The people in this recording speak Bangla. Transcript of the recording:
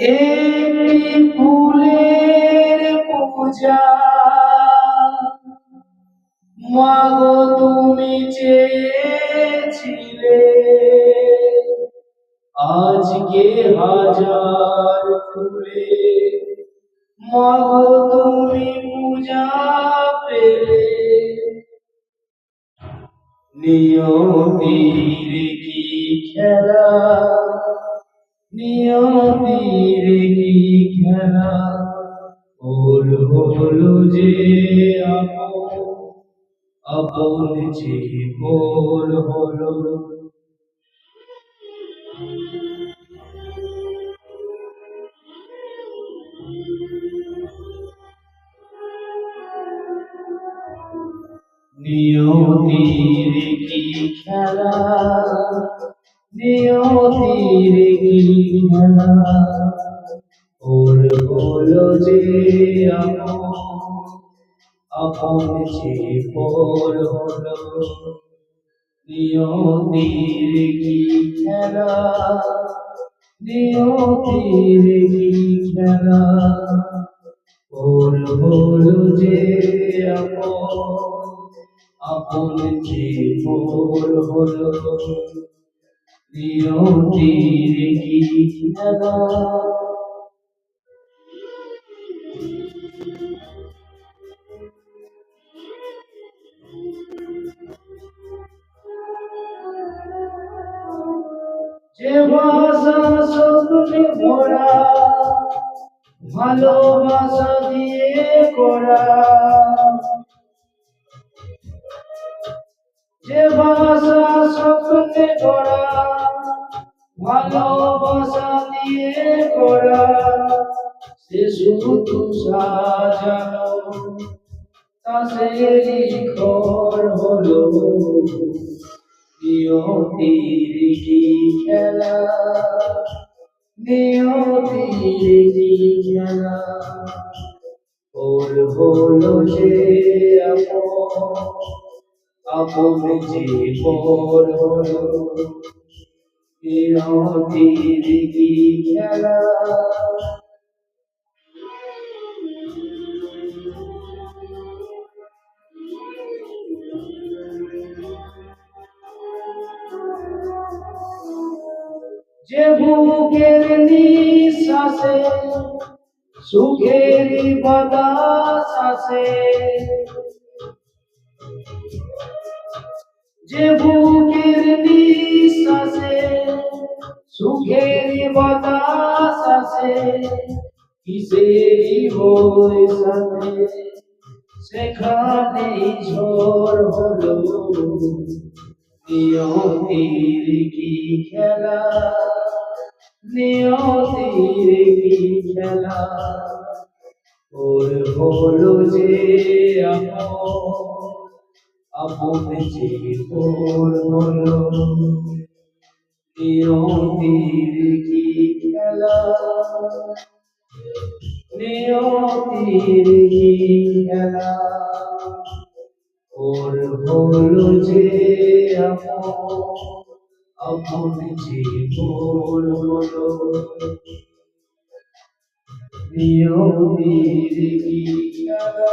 একটি ফুলের পূজা। মাগো, তুমি চেয়েছিলে। আজকে হাজার ফুলে। মাগো, তুমি পূজা পেলে। নিয়তির কি খেলা? নিয়তির কি খেলা? ওর হলো যে আপন আপন যে ওর হলো। নিয়তির কি খেলা? নিয়তির খেলা ওর হলো যে আপন যে পর হলো, নিয়তির কি খেলা, নিয়তির কি খেলা ওর হলো যে আপন আপন যে পর হলো যে ভাষা স্বপ্নে ভরা ভালোবাসা দিয়ে করা। যে ভাষা স্বপ্নে ভরা ভালোবাসা দিয়ে করা, সে শুধু সাজানো তা সেই ঘর হলো নিয়তির খেলা। নিয়তির খেলা। ওর হলো যে আপন আপন যে পর হলো নিয়তির কি খেলা যে বুকের নিঃশ্বাসে সুখের বাতাস যে বুকের নিঃশ্বাসে, সুখের বাতাস আসে কিসেরই হয় সাথে? সেখানে ঝড় হলো, নিয়তির কি খেলা? নিয়তির কি খেলা? ওর হলো যে আপন আপন নিয়তির কি খেলা নিয়তির কি খেলা ওর হলো যে আপন হলো নিয়তির কি খেলা